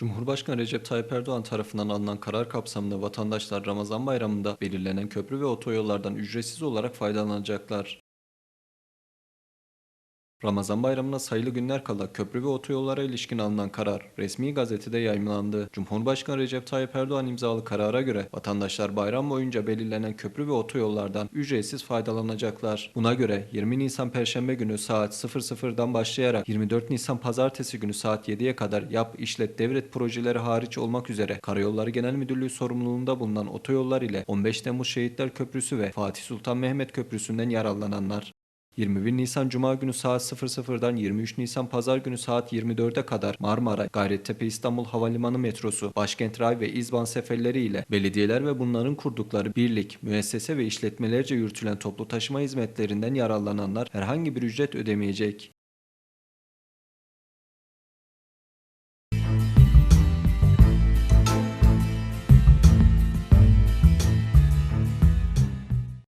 Cumhurbaşkanı Recep Tayyip Erdoğan tarafından alınan karar kapsamında vatandaşlar Ramazan bayramında belirlenen köprü ve otoyollardan ücretsiz olarak faydalanacaklar. Ramazan bayramına sayılı günler kala köprü ve otoyollara ilişkin alınan karar resmi gazetede yayımlandı. Cumhurbaşkanı Recep Tayyip Erdoğan imzalı karara göre vatandaşlar bayram boyunca belirlenen köprü ve otoyollardan ücretsiz faydalanacaklar. Buna göre 20 Nisan Perşembe günü saat 00'dan başlayarak 24 Nisan Pazartesi günü saat 7'ye kadar yap, işlet, devlet projeleri hariç olmak üzere Karayolları Genel Müdürlüğü sorumluluğunda bulunan otoyollar ile 15 Temmuz Şehitler Köprüsü ve Fatih Sultan Mehmet Köprüsü'nden yararlananlar 21 Nisan Cuma günü saat 00'dan 23 Nisan Pazar günü saat 24'e kadar Marmara, Gayrettepe İstanbul Havalimanı metrosu, Başkent Ray ve İzban seferleri ile belediyeler ve bunların kurdukları birlik, müessese ve işletmelerce yürütülen toplu taşıma hizmetlerinden yararlananlar herhangi bir ücret ödemeyecek.